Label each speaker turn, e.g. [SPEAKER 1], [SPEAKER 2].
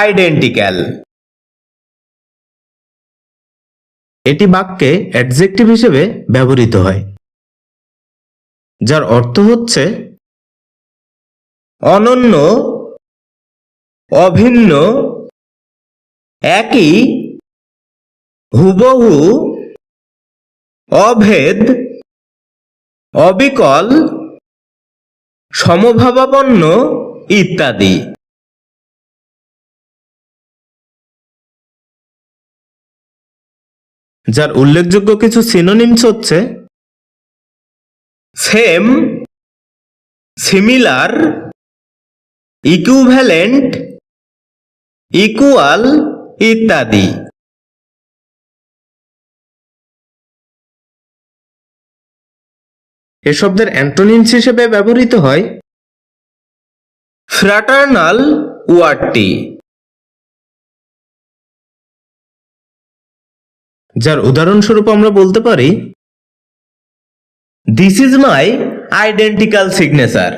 [SPEAKER 1] Identical
[SPEAKER 2] এটি বাক্যে adjective হিসেবে ব্যবহৃত হয়, যার অর্থ হচ্ছে
[SPEAKER 1] অনন্য, অভিন্ন, একই, হুবহু, অভেদ, অবিকল, সমভাবাপন্ন ইত্যাদি।
[SPEAKER 2] যার উল্লেখযোগ্য কিছু সিনোনিমস হচ্ছে
[SPEAKER 1] সেম সিমিলার ইকুভ্যালেন্ট ইকুয়াল ইত্যাদি।
[SPEAKER 2] এ শব্দের অ্যান্টোনিমস হিসেবে ব্যবহৃত হয়
[SPEAKER 1] ফ্র্যাটার্নাল ওয়ার্ডটি।
[SPEAKER 2] যার উদাহরণস্বরূপ আমরা বলতে পারি
[SPEAKER 1] this is my identical signature